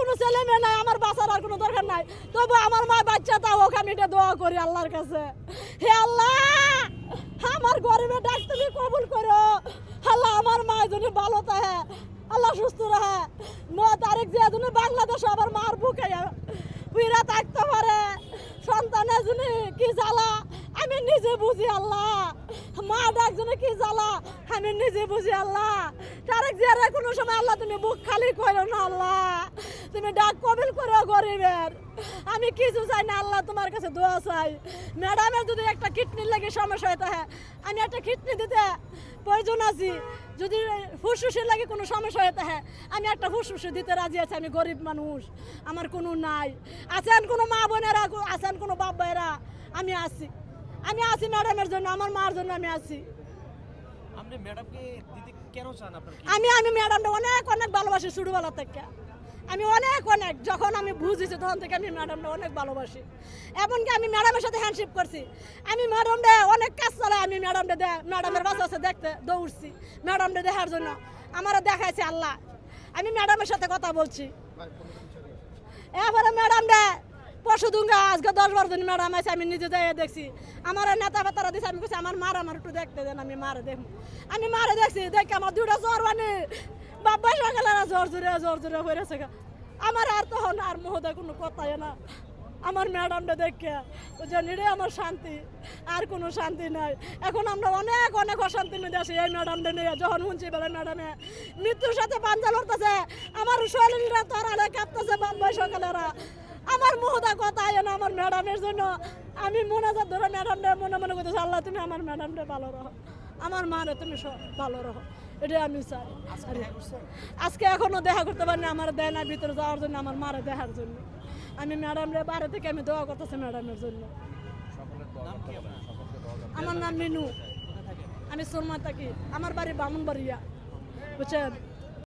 কোনো ছেলে মেয়ে নাই, আমার বাঁচার আর কোনো দরকার নাই। তবু আমার মা বাচ্চা, তাও আমি এটা দোয়া করি আল্লাহর কাছে। হে আল্লাহ, আমার গরিবের ডাক তুমি কবুল করো। আল্লাহ, আমার মা যদি ভালো থাকে, আল্লাহ সুস্থ রাখে। ন তারিখ যে জন্য বাংলাদেশ আবার মার বুকে উইরা থাকতে পারে, সন্তানের জন্য কি জ্বালা, আমি নিজে বুঝি আল্লাহ। মা ডাক জন্য কি জ্বালা, আমি নিজে বুঝি আল্লাহ। তারেক জিয়ারে কোনো সময় আল্লাহ তুমি বুক খালি করো না আল্লাহ। তুমি ডাক কবিল করো গরিবের। আমি কিছু চাই না আল্লাহ তোমার কাছে দোয়া চাই। ম্যাডামের যদি একটা কিডনির লাগে সমস্যা হয়ে থাকে আমি একটা কিডনি দিতে প্রয়োজন আছি। যদি ফুসফুসের লাগে কোনো সমস্যা হয়ে থাকে আমি একটা ফুসফুসে দিতে রাজি আছি আমি গরিব মানুষ। আমার কোনো নাই। আছেন কোনো মা বোনেরা আছেন কোনো বাপ ভাইয়েরা? আমি আছি। আমি আছি ম্যাডামের জন্য আমার মার জন্য আমি আছি। আমি আমি ম্যাডামটা অনেক অনেক ভালোবাসি ছোটবেলা থেকে। আমি অনেক অনেক, যখন আমি বুঝেছি তখন থেকে আমি ম্যাডামটা অনেক ভালোবাসি। এমনকি আমি ম্যাডামের সাথে হ্যান্ডশিপ করছি। আমি ম্যাডামটা অনেক কাজ চলে, আমি ম্যাডামটা দে, ম্যাডামের বাসা আছে দেখতে, দৌড়ছি ম্যাডামটা দেখার জন্য। আমারও দেখাইছে আল্লাহ। আমি ম্যাডামের সাথে কথা বলছি। এরপরে ম্যাডাম রে পশু দুঙ্গা, আজকে দশ বারো দিন ম্যাডাম আছে, আমি নিজে যাই দেখছি। আমার নেতা বেতারা দিছে, আমি বলছি আমার মার, আমার একটু দেখতে দেন, আমি মারে দেখুন আমি মারে দেখছি, দেখে আমার দুটা জ্বর মানে বাবা জ্বর জুড়ে জ্বর জোরে হয়েছে আমার আর তখন আর মহোদয় কোনো কথাই না। আমার ম্যাডামটা দেখে জানি রে আমার শান্তি, আর কোনো শান্তি নাই। এখন আমরা অনেক অনেক অশান্তির মধ্যে আছি এই ম্যাডামটা নিয়ে। যখন শুনছি বলে, ম্যাডামে, মৃত্যুর সাথে পাঞ্জা লড়তেছে। আমার শরীররা তরালে কাঁপতেছে বাম্বাই সকালেরা। আমার মহদা কথা না আমার ম্যাডামের জন্য। আমি মোনাজাত ধরে ম্যাডামটা মনে মনে করতেছি, আল্লাহ, তুমি আমার ম্যাডামটা ভালো রাখো আমার মারে তুমি ভালো রাখো এটাই আমি চাই। আজকে এখনও দেখা করতে পারিনি আমার না, ভিতরে যাওয়ার জন্য, আমার মারে দেখার জন্য। আমি ম্যাডামরে বাইরে থেকে আমি দোয়া করতেছি ম্যাডামের জন্য। আমার নাম মিনু। আমি সুরমা থাকি। আমার বাড়ি বামুন বাড়িয়া বুঝছেন?